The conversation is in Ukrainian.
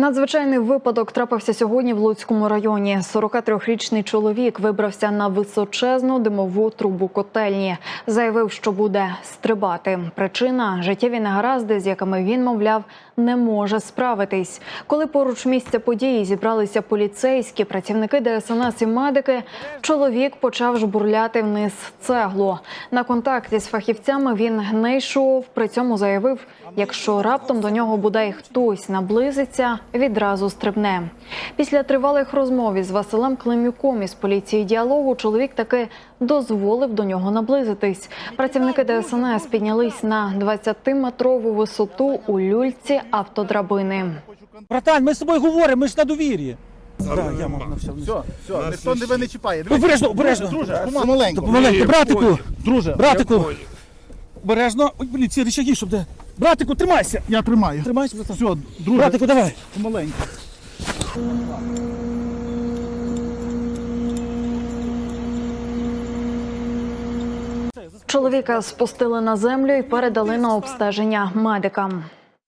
Надзвичайний випадок трапився сьогодні в Луцькому районі. 43-річний чоловік вибрався на височезну димову трубу котельні. Заявив, що буде стрибати. Причина життєві негаразди, з якими він, мовляв, не може справитись. Коли поруч місця події зібралися поліцейські, працівники ДСНС і медики, чоловік почав жбурляти вниз цеглу. На контакті з фахівцями він не йшов. При цьому заявив, якщо раптом до нього бодай хтось наблизиться, відразу стрибне. Після тривалих розмов із Василем Климюком із поліції діалогу чоловік таки дозволив до нього наблизитись. Працівники ДСНС піднялись на 20-метрову висоту у люльці автодрабини. Братан, ми з тобою говоримо, ми ж на довір'ї. Да, я мав на все. Все, все, ніхто тебе не чіпає. Дивись. Обережно, обережно. Друже, помаленьку. Помаленьку, братику, Друже, братику. Обережно. Ой, блін, ці рычаги, щоб де. Братику, тримайся. я тримаю. Тримайся, братан. Все, друже, Братику, давай. помаленьку. Чоловіка спустили на землю і передали на обстеження медикам.